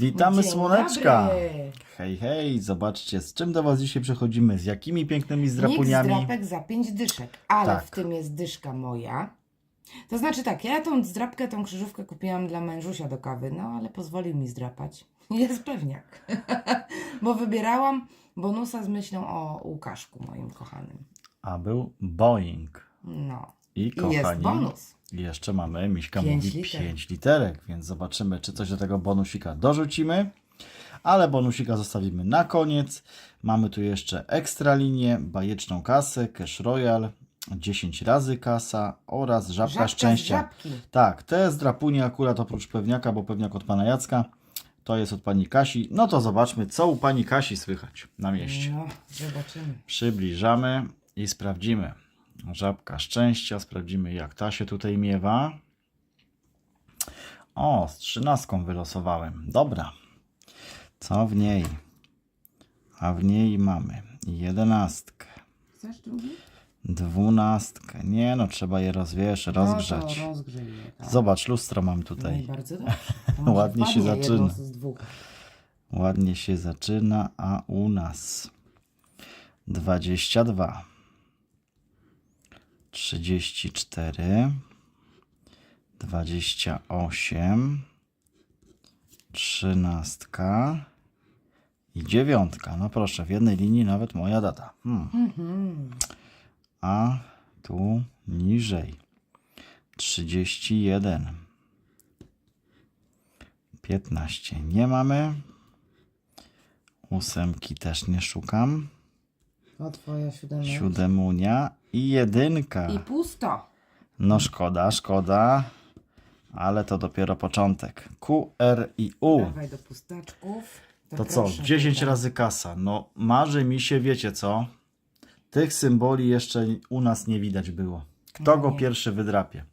Witamy Dzień słoneczka! dobry. Hej, hej, zobaczcie, z czym do Was dzisiaj przechodzimy, z jakimi pięknymi Nikt zdrapuniami. zdrapek za pięć dyszek, ale Tak. w tym jest dyszka moja. To znaczy tak, ja tą zdrapkę, tą krzyżówkę kupiłam dla mężusia do kawy, no ale pozwolił mi zdrapać. Jest pewniak. Bo wybierałam bonusa z myślą o Łukaszku moim kochanym. A był Boeing. No. I I kochani, jest bonus. jeszcze mamy, Miśka Pięć mówi liter. 5 literek, więc zobaczymy, czy coś do tego bonusika dorzucimy. Ale bonusika zostawimy na koniec. Mamy tu jeszcze ekstra linię, bajeczną kasę, Cash Royal, 10 razy kasa oraz żabka, Żabka z szczęścia. żabki. Tak, te zdrapunie akurat oprócz pewniaka, bo pewniak od pana Jacka, to jest od pani Kasi. No to zobaczmy, co u pani Kasi słychać na mieście. No, zobaczymy. Przybliżamy i sprawdzimy. Żabka szczęścia, sprawdzimy jak ta się tutaj miewa. O, z trzynastką wylosowałem. Dobra. Co w niej? A w niej mamy jedenastkę, Chcesz drugi? dwunastkę. Nie no, trzeba je rozwiesz, rozgrzać. No rozgrzej je, tak. Zobacz, lustro mam No tutaj. bardzo dobrze. Ładnie się zaczyna. jedno z dwóch. Ładnie się zaczyna, a u nas 22, 34, 28, 13 i dziewiątka. No proszę, w jednej linii nawet moja data. Hmm. Mhm. A tu niżej 31, 15 nie mamy. Ósemki też nie szukam. O, twoja siódemka. Siódemunia i jedynka. I pusto. No szkoda, szkoda. Ale to dopiero początek. Q, R i U. Dawaj do pustaczków. To co? proszę 10 tutaj. razy kasa. No marzy mi się, wiecie co? Tych symboli jeszcze u nas nie widać było. Kto No go nie. pierwszy wydrapie?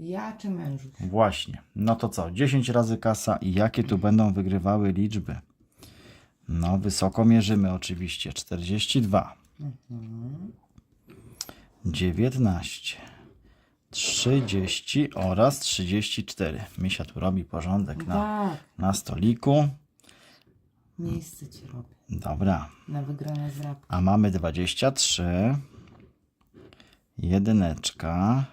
Ja czy mężuś? Właśnie. No to co? 10 razy kasa i jakie tu będą wygrywały liczby? No, wysoko mierzymy oczywiście. 42, 19, 30 oraz 34. Misia tu robi porządek na, Tak, na stoliku. miejsce ci robię. Dobra. Na wygrane zrabki. A mamy 23. Jedyneczka.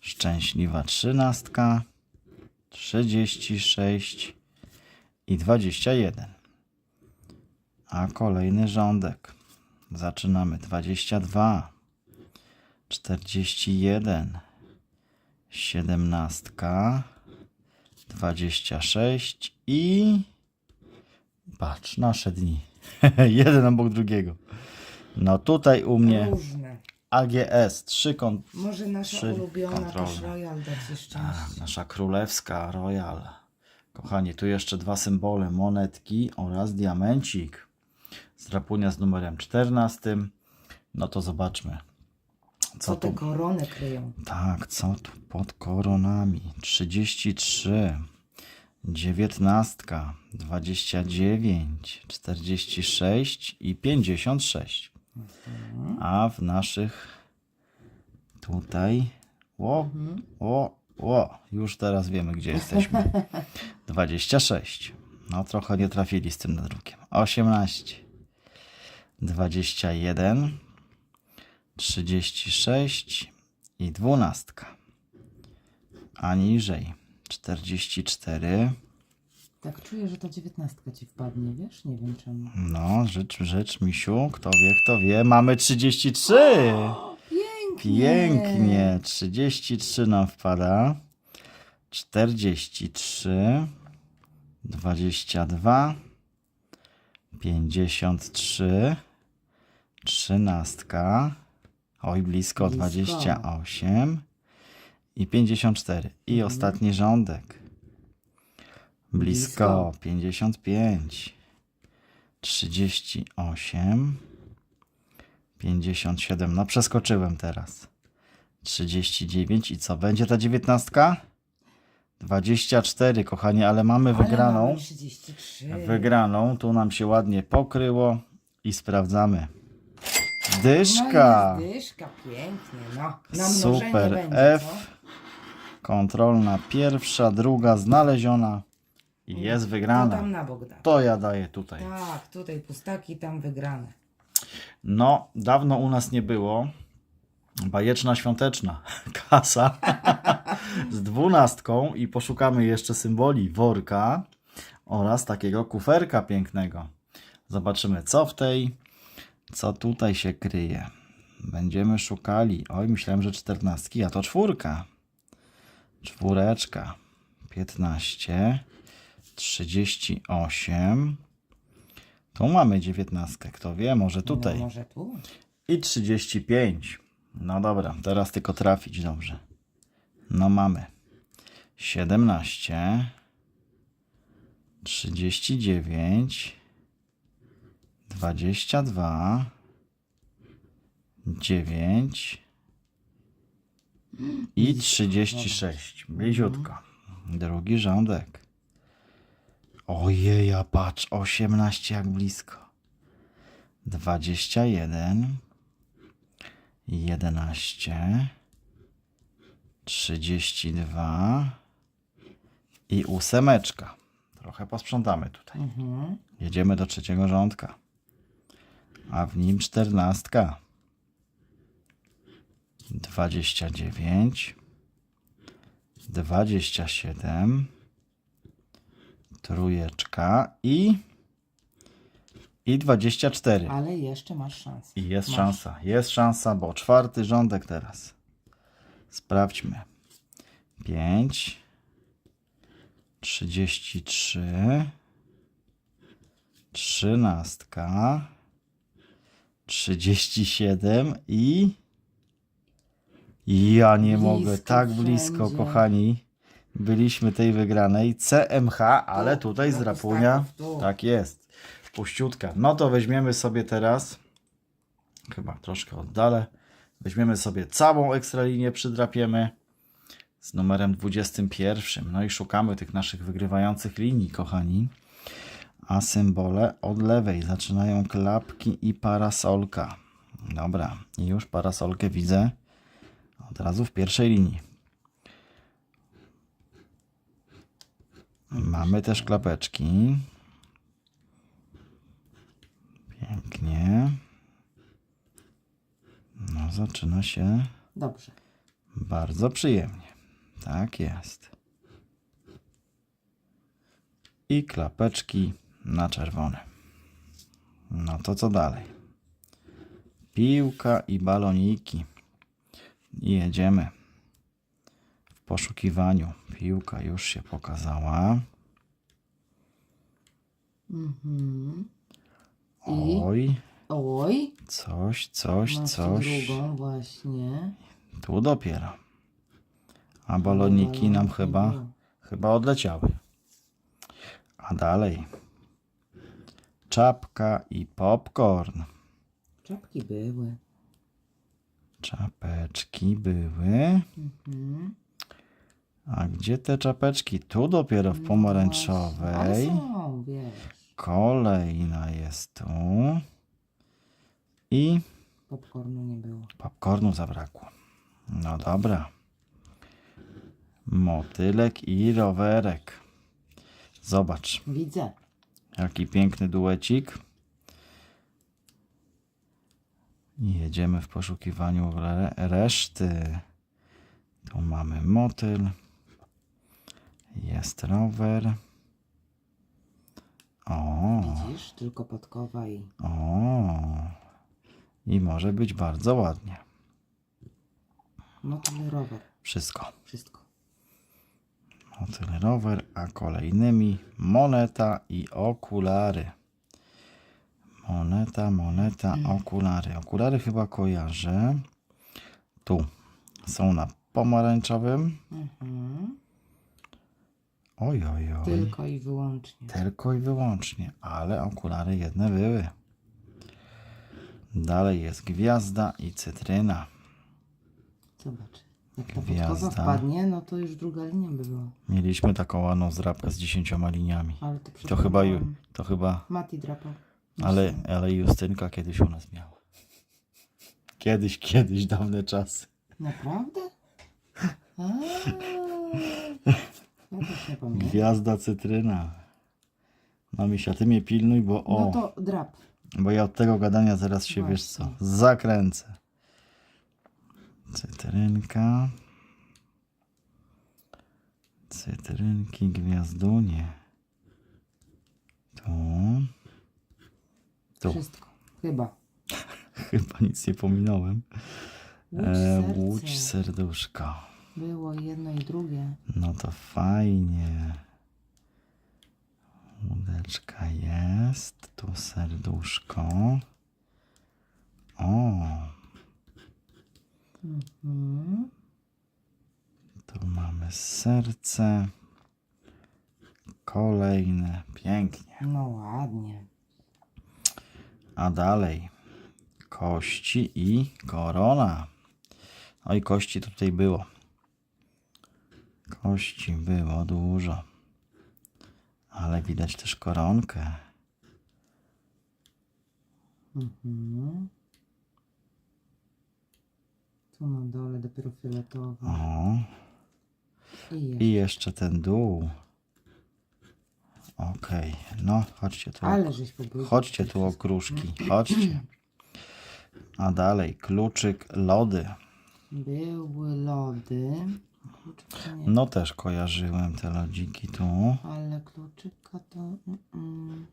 Szczęśliwa trzynastka. 36 i 21. A kolejny rządek. Zaczynamy 22, 41, 17, 26 i patrz, nasze dni. Jeden obok drugiego. No tutaj u mnie Różne. AGS, trzy kon... Może nasza Trzy ulubiona kontrolne. Cash Royal da ci szczęście. nasza królewska Royal. Kochani, tu jeszcze dwa symbole, monetki oraz diamencik. Zdrapunia z numerem 14. No to zobaczmy. Co Co te tu? korony kryją? Tak, co tu pod koronami? 33, 19, 29, 46 i 56. A w naszych tutaj. O, o, o, już teraz wiemy, gdzie jesteśmy. 26. No trochę nie trafili z tym nadrukiem. 18, 21, 36 i 12. A niżej 44. Tak czuję, że ta dziewiętnastka ci wpadnie, wiesz? Nie wiem czemu. No, rzecz, rzecz, misiu. Kto wie, kto wie. Mamy 33. Pięknie! Pięknie. 33 nam wpada. 43. 22. 53. 13. Oj, blisko, Blisko. 28. I 54. I ostatni rządek. Blisko, Blisko. 55. 38. 57. No przeskoczyłem teraz. 39 i co? Będzie ta dziewiętnastka? 24, kochani, ale mamy Ale wygraną. mamy 33. Wygraną. Tu nam się ładnie pokryło i sprawdzamy. No Dyszka. jest dyszka, pięknie, no. Na Super będzie, F. co? Kontrolna pierwsza, druga znaleziona. I jest To wygrana. tam na bok da. To ja daję tutaj. Tak, tutaj pustaki, tam wygrane. No, dawno u nas nie było. Bajeczna świąteczna kasa z dwunastką i poszukamy jeszcze symboli worka oraz takiego kuferka pięknego. Zobaczymy, co w tej, co tutaj się kryje. Będziemy szukali. Oj, myślałem, że czternastki, a to czwórka. Czwóreczka. 15, 38. Tu mamy dziewiętnastkę. Kto wie, może tutaj. No, może tu? I 35. No dobra, teraz tylko trafić dobrze. No mamy 17, 39, 22, 9 i 36. Bliziutko. Drugi rządek. Ojej, a patrz, 18 jak blisko. 21, 11, 32 i ósemeczka. Trochę posprzątamy tutaj. Mhm. Jedziemy do trzeciego rządka. A w nim czternastka. 29, 27, trójeczka i i 24. Ale jeszcze masz szansę. I jest Masz. szansa, jest szansa, bo czwarty rządek teraz. Sprawdźmy. 5, 33, 13, 37 i. Ja nie Blisko mogę, tak blisko, wszędzie. kochani. Byliśmy tej wygranej. CMH, ale Tu, tutaj z Rapunia. tu. Tak jest. Puściutka. No to weźmiemy sobie teraz. Chyba troszkę oddalę. Weźmiemy sobie całą ekstralinię, przydrapiemy z numerem 21. No i szukamy tych naszych wygrywających linii, kochani. A symbole od lewej zaczynają klapki i parasolka. Dobra, już parasolkę widzę od razu w pierwszej linii. Mamy też klapeczki. Pięknie. No, zaczyna się Dobrze. bardzo przyjemnie. Tak jest. I klapeczki na czerwone. No to co dalej? Piłka i baloniki. I jedziemy w poszukiwaniu. Piłka już się pokazała. Mhm. I? Oj, Oj, coś, coś, masz coś. drugą właśnie. Tu dopiero. A baloniki nam chyba, były. chyba odleciały. A dalej. Czapka i popcorn. Czapki były. Czapeczki były. Mhm. A gdzie te czapeczki? Tu dopiero w No pomarańczowej. Ale są, wiesz. Kolejna jest tu. I Popcornu nie było. popcornu zabrakło. No dobra. Motylek i rowerek. Zobacz. Widzę. Jaki piękny duecik. I Jedziemy w poszukiwaniu re reszty. Tu mamy motyl. Jest rower. O, Widzisz? Tylko podkowa i... o. I może być bardzo ładnie. No to rower. Wszystko. Wszystko. Motyl rower, a kolejnymi moneta i okulary. Moneta, moneta, okulary. Okulary chyba kojarzę. Tu są na pomarańczowym. Mhm. Oj, oj, oj. Tylko i wyłącznie. Tylko i wyłącznie, ale okulary jedne były. Dalej jest gwiazda i cytryna. Zobacz. Jak ta Gwiazda. wpadnie, no to już druga linia by była. Mieliśmy taką ładną zdrabkę z dziesięcioma liniami. Ale to, To chyba, ju, to chyba, Mati drapał. ale, ale Justynka kiedyś u nas miała. Kiedyś, kiedyś, dawne czasy. Naprawdę? A, Ja też nie pamiętam. Gwiazda cytryna. No Misia, ty mnie pilnuj, bo o, No to drap. bo ja od tego gadania zaraz się, wiesz co, zakręcę. Cytrynka. Cytrynki, gwiazdunie. Tu. Tu. Wszystko. Chyba. Chyba nic nie pominąłem. Łódź E, łódź serduszko. Było jedno i drugie. No to fajnie. Łódeczka jest. Tu serduszko. O, Mhm. tu mamy serce. Kolejne. Pięknie. No ładnie. A dalej. Kości i korona. No i kości tutaj było. Kości było dużo. Ale widać też koronkę. Mhm. Tu na dole dopiero fioletowo. O. I jeszcze. I jeszcze ten dół. Okej, no chodźcie tu. Ale żeś pobrudził. Chodźcie tu okruszki, chodźcie. A dalej, kluczyk, lody. Były lody. Kluczyka nie. No też kojarzyłem te lodziki tu. Ale kluczyka to... mm, mm.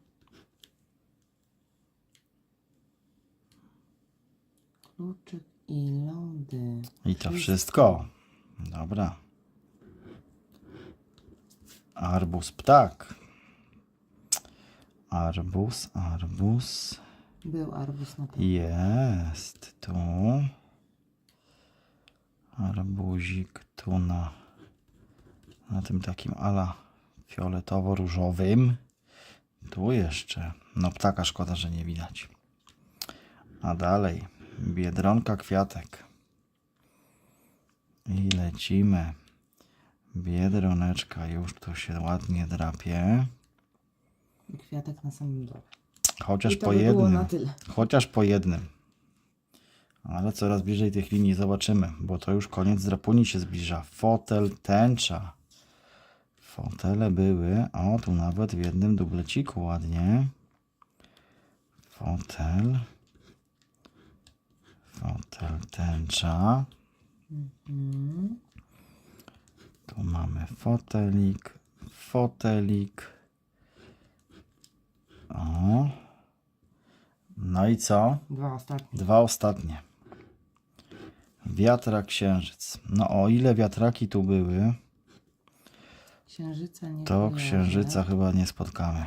Kluczyk i lody. I to wszystko. Dobra. Arbus ptak. Arbus, arbus. Był arbus na pewno. Jest tu. Arbuzik tu na, na tym takim ala fioletowo-różowym. Tu jeszcze. No ptaka szkoda, że nie widać. A dalej. Biedronka kwiatek. I lecimy. Biedroneczka już tu się ładnie drapie. Kwiatek na samym dole. Chociaż I to po by było jednym. na tyle. Chociaż po jednym. Ale coraz bliżej tych linii zobaczymy, bo to już koniec drapuni się zbliża. Fotel, tęcza. Fotele były. O, tu nawet w jednym dubleciku ładnie. Fotel. Fotel, tęcza. Mm. Tu mamy fotelik, fotelik. O. No i co? Dwa ostatnie. Dwa ostatnie. Wiatrak, księżyc. No o ile wiatraki tu były, Księżyca nie to kojarzę. księżyca chyba nie spotkamy.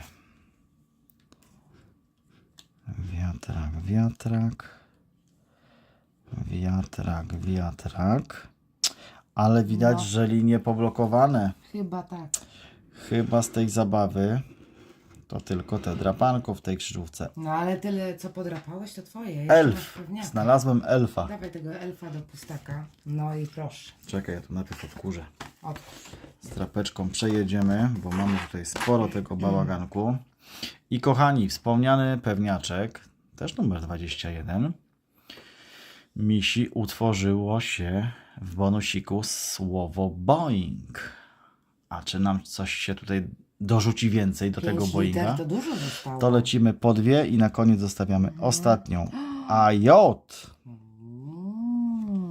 Wiatrak, wiatrak. Wiatrak, wiatrak. Ale widać, No. że linie poblokowane. Chyba tak. Chyba z tej zabawy to tylko te drapanko w tej krzyżówce. No ale tyle co podrapałeś to twoje. Jeszcze masz Elf. pewniaka. Znalazłem elfa. Dawaj tego elfa do pustaka. No i proszę. Czekaj, ja tu najpierw odkurzę. Otwórz. Z trapeczką przejedziemy, bo mamy tutaj sporo tego bałaganku. I kochani, wspomniany pewniaczek, też numer 21, misi utworzyło się w bonusiku słowo Boeing. A czy nam coś się tutaj dorzuci więcej do tego Pięć Boeinga? liter to dużo zostało. To lecimy po dwie i na koniec zostawiamy ostatnią. A J. Mm.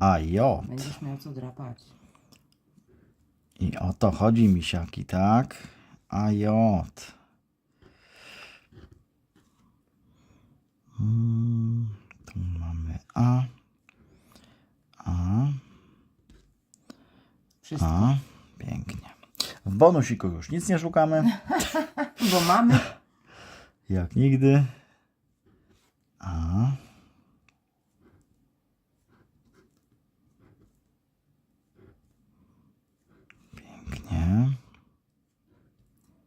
A J. Będziesz miał co drapać. I o to chodzi, misiaki, tak? A J. Mm, tu mamy A. A. Wszystko. A. Pięknie. W bonusiku już nic nie szukamy. Bo mamy. Jak nigdy. A. Pięknie.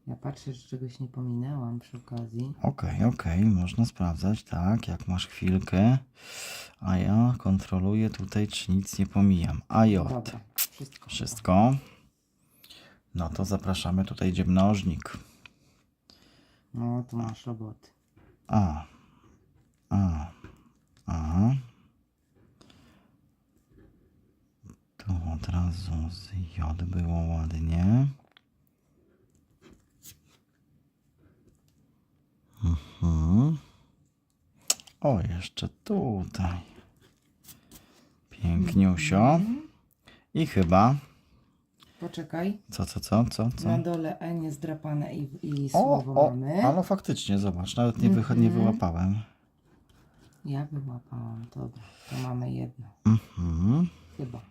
Ja patrzę, czy czegoś nie pominęłam przy okazji. Okej, okej, można sprawdzać, tak, jak masz chwilkę. A ja kontroluję tutaj, czy nic nie pomijam. A J. Dobra, wszystko. Wszystko. No to zapraszamy tutaj, gdzie mnożnik. No, tu masz roboty. A. A. A. Tu od razu z J było ładnie. Mhm. O, jeszcze tutaj. Piękniusio. I chyba. Poczekaj. Co, co, co, co, co? Na dole E niezdrapane i, i O, słowo o, mamy. a no faktycznie, zobacz, nawet nie, wycho- nie wyłapałem. Ja wyłapałam. Dobra, to mamy jedno. Mhm. Chyba.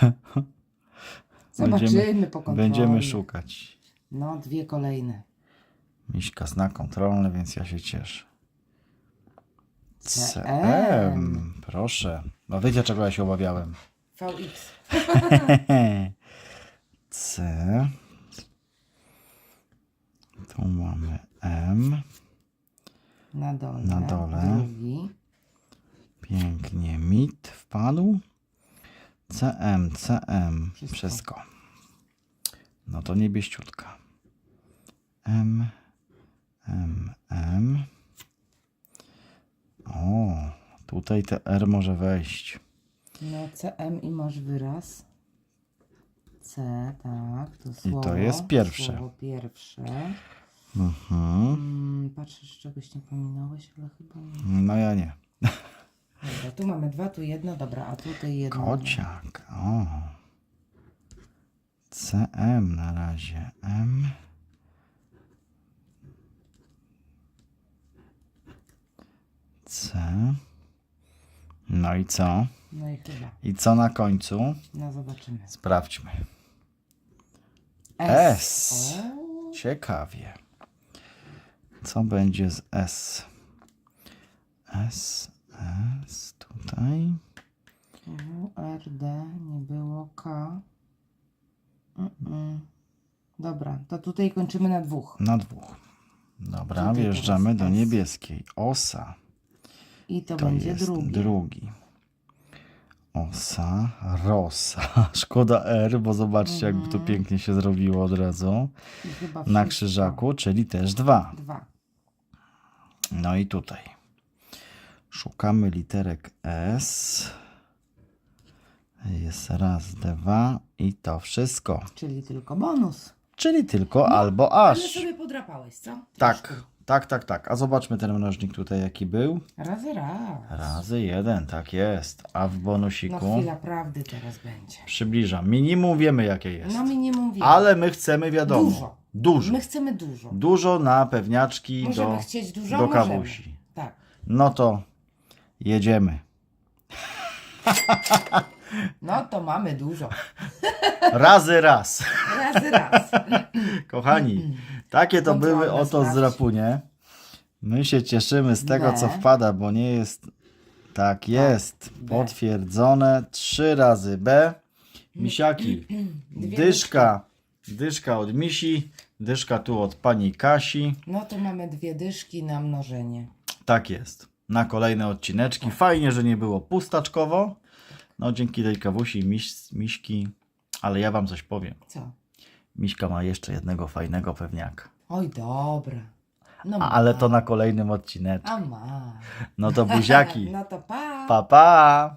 Zobaczymy po kontroli. Będziemy szukać. No, dwie kolejne. Miśka zna kontrolny, więc ja się cieszę. CM. CM. Proszę. No wiecie, czego ja się obawiałem? VX. C. Tu mamy M. Na dole. Na dole. Drugi. Pięknie. MIT wpadł. CM, CM. Wszystko. Wszystko. No to niebieściutka. M, M, M. O, tutaj te R może wejść. No, CM i masz wyraz. C, tak. To to słowo. jest pierwsze. Słowo pierwsze. Mhm. Mm, patrzę, czy czegoś nie pominąłeś, ale chyba nie. No ja nie. Dobra, tu mamy dwa, tu jedno, dobra, a tutaj jedno. Kociak. O. CM na razie. M. C. No i co? No i chyba. I co na końcu? No zobaczymy. Sprawdźmy. S. S. Ciekawie. Co będzie z S? S, S, tutaj. U, R, D, nie było K. Mm-mm. Dobra, to tutaj kończymy na dwóch. Na dwóch. Dobra, Tutaj wjeżdżamy teraz do S. niebieskiej. Osa. I to, To będzie jest drugi. drugi. Osa, rosa. Szkoda R, bo zobaczcie, jakby Mhm. to pięknie się zrobiło od razu. Na krzyżaku, czyli też dwa. Dwa. No i tutaj. Szukamy literek S. Jest raz, dwa i to wszystko. Czyli tylko bonus. Czyli tylko albo Ale aż. sobie podrapałeś, co? Tak. Tak, tak, tak. A zobaczmy ten mnożnik tutaj jaki był. Razy raz. Razy jeden, tak jest. A w No bonusiku chwila prawdy teraz będzie. przybliżam. Minimum wiemy jakie jest. No minimum wiele. Ale my chcemy wiadomo. Dużo. Dużo. My chcemy dużo. Dużo na pewniaczki Możemy do, chcieć dużo, do możemy. kawusi. Tak. No to jedziemy. No to mamy dużo. Razy raz. Razy raz. Kochani, takie to Kontrolne były oto sprawdź. zrapunie. My się cieszymy z tego, B. co wpada, bo nie jest. Tak jest. B. Potwierdzone. Trzy razy B. Misiaki. Dwie Dyszka. Dyszka od misi. Dyszka tu od pani Kasi. No to mamy dwie dyszki na mnożenie. Tak jest. Na kolejne odcineczki. Fajnie, że nie było pustaczkowo. No dzięki tej kawusi, miś, miśki. Ale ja wam coś powiem. Co? Miśka ma jeszcze jednego fajnego pewniaka. Oj, dobra. No Ale to na kolejnym odcineczku. A ma. No to buziaki. No to pa. Pa, pa!